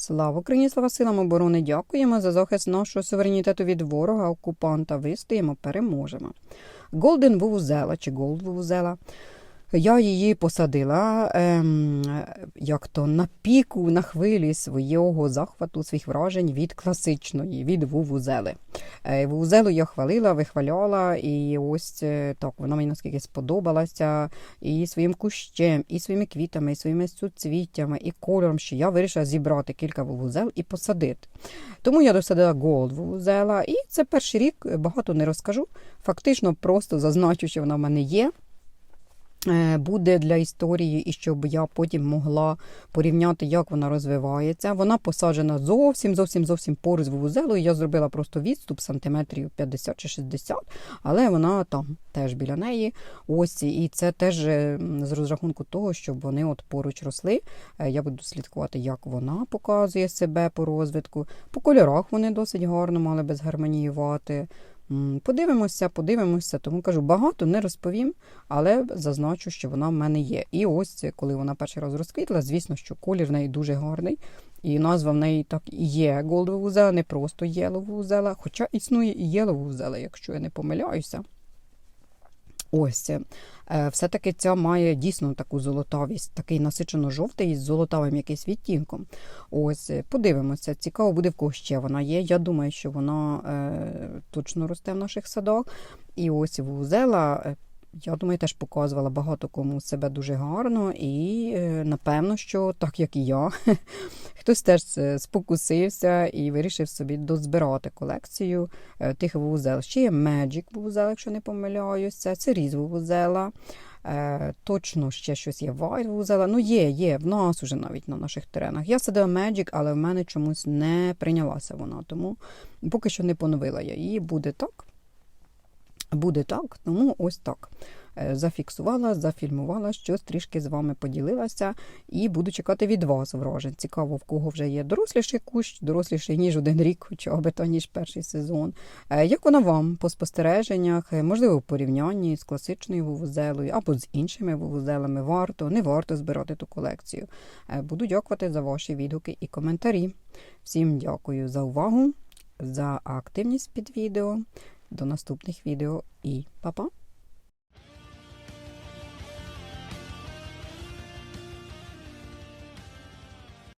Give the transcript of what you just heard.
Слава Україні, слава силам оборони! Дякуємо за захист нашого суверенітету від ворога, окупанта. Вистоїмо, переможемо. Голден Вувузела чи Голд Вувузела. Я її посадила ем, як то на піку, на хвилі свого захвату, своїх вражень від класичної, від вувузели. Е, Вувузелу я хвалила, вихваляла, і ось е, так вона мені наскільки сподобалася і своїм кущем, і своїми квітами, і своїми суцвіттями, і кольором, що я вирішила зібрати кілька вувузел і посадити. Тому я досадила голд вувузела, і це перший рік багато не розкажу. Фактично, просто зазначу, що вона в мене є. Е, Буде для історії, і щоб я потім могла порівняти, як вона розвивається. Вона посаджена зовсім, зовсім, зовсім поруч з вувузелою. Я зробила просто відступ сантиметрів 50 чи 60, але вона там теж біля неї. Ось і це теж е, з розрахунку того, щоб вони от поруч росли. Е, Я буду слідкувати, як вона показує себе по розвитку. По кольорах вони досить гарно мали би згармоніювати. М, Подивимося, подивимося, тому кажу, багато не розповім, але зазначу, що вона в мене є. І ось, коли вона перший раз розквітла, звісно, що колір в неї дуже гарний. І назва в неї так є Gold зела, не просто Yellow вузела, хоча існує і Єловузела, вузела, якщо я не помиляюся. Ось, е, все-таки ця має дійсно таку золотавість, такий насичено-жовтий з золотавим якийсь відтінком. Ось, е, подивимося, цікаво буде, в кого ще вона є. Я думаю, що вона е, точно росте в наших садах. І ось вузела, е, я думаю, теж показувала багато кому себе дуже гарно, і е, напевно, що так як і я, хтось теж спокусився і вирішив собі дозбирати колекцію е, тих вузел. Ще є Magic вузел, якщо не помиляюся, це різ вузела. Е, точно ще щось є White вузела. Ну, є, є, в нас уже навіть на наших теренах. Я садила Magic, але в мене чомусь не прийнялася вона, тому поки що не поновила я її. Буде так. Буде так, тому ось так. Е, Зафіксувала, зафільмувала, щось трішки з вами поділилася і буду чекати від вас вражень. Цікаво, в кого вже є доросліший кущ, доросліший, ніж один рік, хоча б то, ніж перший сезон. Е, Як вона вам по спостереженнях, Е, можливо, в порівнянні з класичною вувузелою або з іншими вувузелами, варто, не варто збирати ту колекцію. Буду дякувати за ваші відгуки і коментарі. Всім дякую за увагу, за активність під відео. До наступних відео і па-па!